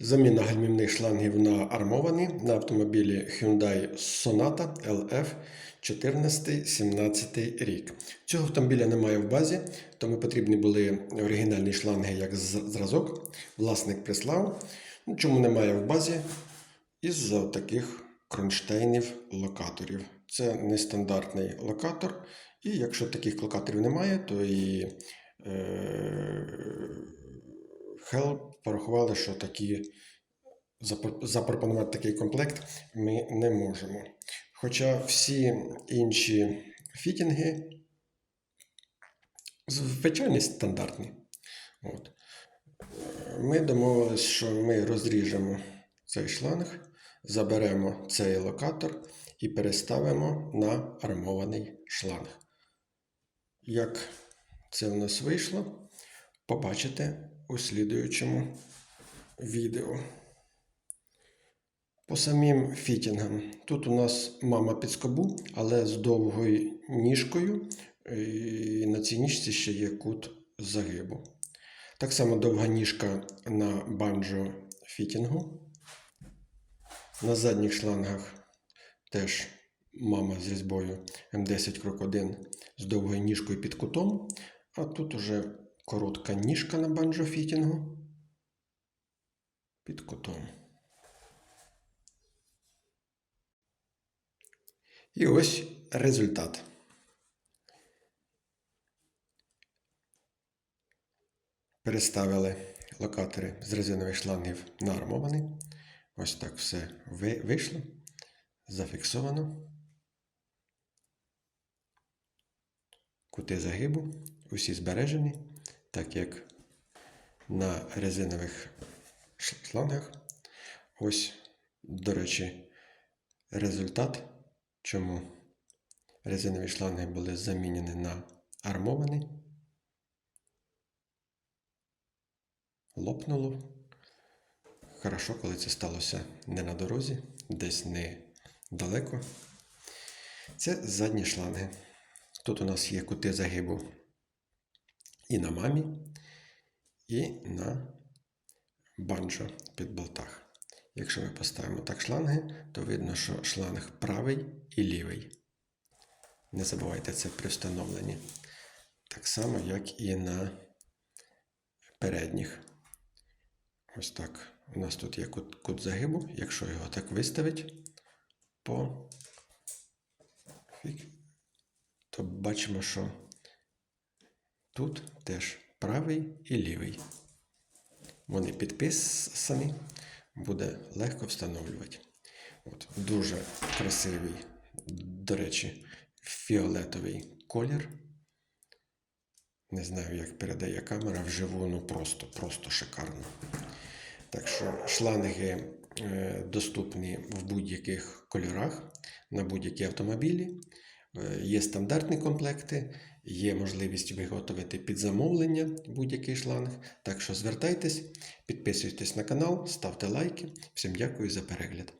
Заміна гальмівних шлангів на армовані на автомобілі Hyundai Sonata LF 14-17 рік. Цього автомобіля немає в базі, тому потрібні були оригінальні шланги як зразок. Власник прислав. Ну, чому немає в базі? Із-за таких кронштейнів локаторів. Це нестандартний локатор. І якщо таких локаторів немає, то і е, Hell порахували, що такі запропонувати такий комплект ми не можемо. Хоча всі інші фітінги звичайні стандартні. От. Ми домовились, що ми розріжемо цей шланг, заберемо цей локатор і переставимо на армований шланг. Як це в нас вийшло, побачите у слідуючому відео. По самим фітінгам. Тут у нас мама під скобу, але з довгою ніжкою. І на цій ніжці ще є кут загибу. Так само довга ніжка на банджо фітінгу. На задніх шлангах теж мама з різьбою М10 крок 1 з довгою ніжкою під кутом. А тут уже коротка ніжка на банджо фітінгу під кутом. І ось результат. Переставили локатори з резинових шлангів на армований. Ось так все вийшло. Зафіксовано. Кути загибу усі збережені, так як на резинових шлангах. Ось, до речі, результат, чому резинові шланги були замінені на армовані. Лопнуло. Хорошо, коли це сталося не на дорозі, десь не далеко. Це задні шланги. Тут у нас є кути загибу і на мамі, і на банджо під болтах. Якщо ми поставимо так шланги, то видно, що шланг правий і лівий. Не забувайте це при встановленні. Так само, як і на передніх. Ось так. У нас тут є кут, кут загибу. Якщо його так виставить, по... то бачимо, що тут теж правий і лівий. Вони підписані, буде легко встановлювати. От, дуже красивий, до речі, фіолетовий колір. Не знаю, як передає камера вживу, ну просто, просто шикарно. Так що шланги е, доступні в будь-яких кольорах на будь-які автомобілі. Е, Є стандартні комплекти, є можливість виготовити під замовлення будь-який шланг. Так що звертайтесь, підписуйтесь на канал, ставте лайки. Всім дякую за перегляд.